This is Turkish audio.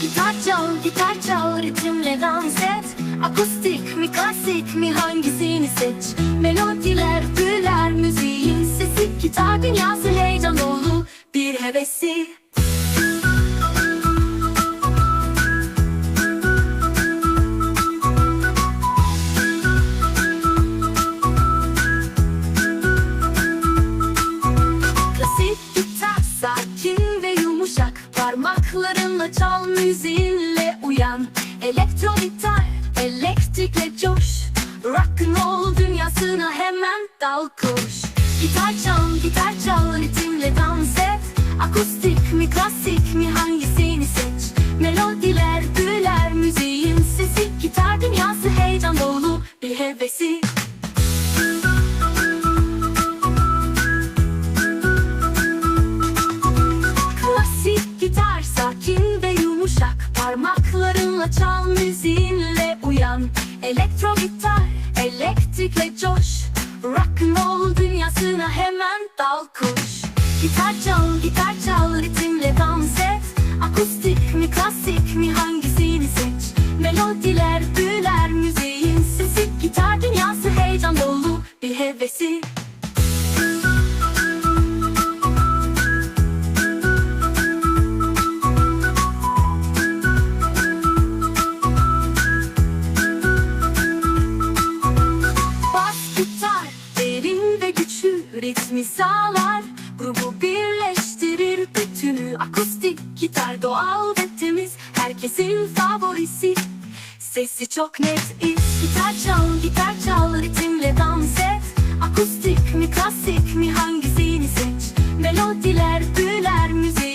Gitar çal, gitar çal, ritimle dans et. Akustik mi, klasik mi hangisini seç? Melodiler, büyüler, müziğin sesi. Gitar dünyası heyecan dolu bir hevesi Parmaklarınla çal müziğinle uyan. Elektro gitar elektrikle coş. Rock'n'roll dünyasına hemen dal koş. Gitar çal gitar çal ritimle dans et. Akustik Parmaklarınla çal müziğinle uyan. Elektro gitar elektrikle coş. Rock'n'roll dünyasına hemen dal koş. Gitar çal gitar çal ritimle dans et. Akustik mi klasik mi hangisini seç? Melodiler büyüler müziğin sesi. Gitar dünyası heyecan dolu bir hevesi ritmi sağlar. Grubu birleştirir bütünü. Akustik gitar doğal ve temiz. Herkesin favorisi. Sesi çok net. İz Gitar çal gitar çal. Ritimle dans et. Akustik mi klasik mi? Hangisini seç? Melodiler büyüler müziğin